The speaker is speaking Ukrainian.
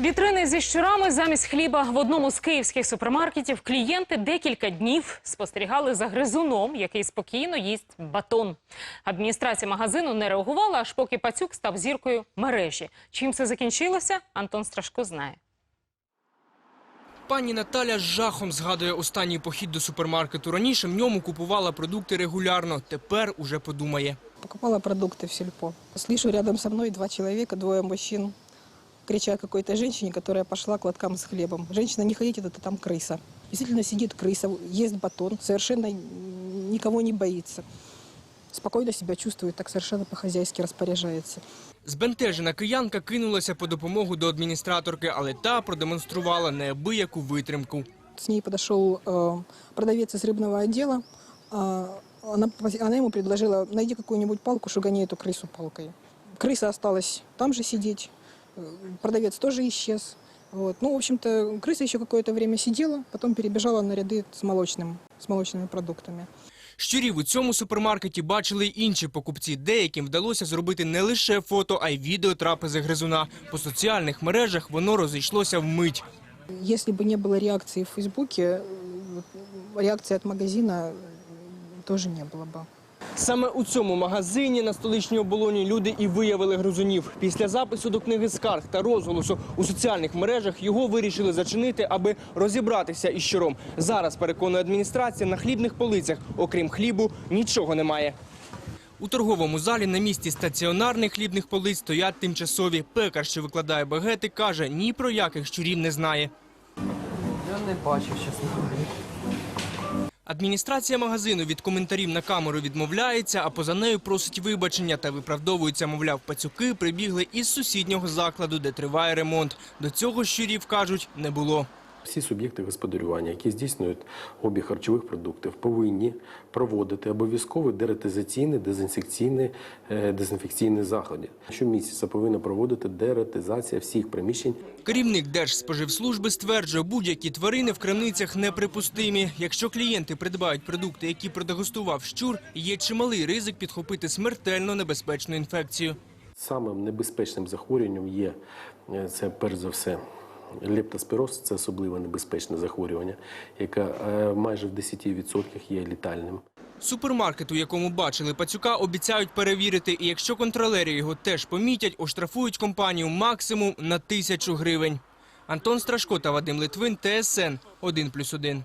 Вітрини зі щурами замість хліба в одному з київських супермаркетів клієнти декілька днів спостерігали за гризуном, який спокійно їсть батон. Адміністрація магазину не реагувала, аж поки пацюк став зіркою мережі. Чим це закінчилося, Антон Страшко знає. Пані Наталя з жахом згадує останній похід до супермаркету. Раніше в ньому купувала продукти регулярно. Тепер уже подумає. Покупала продукты в сельпо. Слышу рядом со мной два человека, двое мужчин, кричат какой-то женщине, которая пошла к лоткам с хлебом. Женщина, не ходите, это там крыса. Действительно сидит крыса, ест батон, совершенно никого не боится. Спокойно себя чувствует, так совершенно по-хозяйски распоряжается. Збентежена киянка кинулася по допомогу до адміністраторки, але та продемонструвала неабияку витримку. С ней подошел э, продавец из рыбного отдела. А, она, пос- она ему предложила, найди какую-нибудь палку, шугани эту крысу палкой. Крыса осталась там же сидеть. Э, Продавец тоже исчез. Вот. Ну, в общем-то, крыса еще какое-то время сидела, потом перебежала на ряды с, молочным, с молочными продуктами. Щурів у цьому супермаркеті бачили й інші покупці. Деяким вдалося зробити не лише фото, а й відео трапези гризуна. По соціальних мережах воно розійшлося вмить. Если бы не было реакции в Фейсбуке, э, реакции от магазина э, тоже не было бы. Саме у цьому магазині на столичній оболоні люди і виявили гризунів. Після запису до книги скарг та розголосу у соціальних мережах його вирішили зачинити, аби розібратися із щуром. Зараз переконує адміністрація на хлібних полицях, окрім хлібу, нічого немає. У торговому залі на місці стаціонарних хлібних полиць стоять тимчасові. Пекар, що викладає багети, каже, ні про яких щурів не знає. Я не бачив, чесно. Адміністрація магазину від коментарів на камеру відмовляється, а поза нею просить вибачення та виправдовується, мовляв, пацюки прибігли із сусіднього закладу, де триває ремонт. До цього щурів, кажуть, не було. Всі суб'єкти господарювання, які здійснюють обіг харчових продуктів, повинні проводити обов'язково деретизаційні, дезінфекційні, е, дезінфекційні заходи. Щомісяця повинна проводити деретизація всіх приміщень Керівник Держспоживслужби стверджує, будь-які тварини в крамницях неприпустимі. Якщо клієнти придбають продукти, які продегустував щур, є чималий ризик підхопити смертельно небезпечну інфекцію. Самим небезпечним захворюванням є е, це перш за все. Лептоспіроз це особливо небезпечне захворювання, яке е, майже в 10% є літальним. Супермаркет, у якому бачили пацюка, обіцяють перевірити. І якщо контролери його теж помітять, оштрафують компанію максимум на тисячу гривень. Антон Страшко та Вадим Литвин, ТСН 1+,1.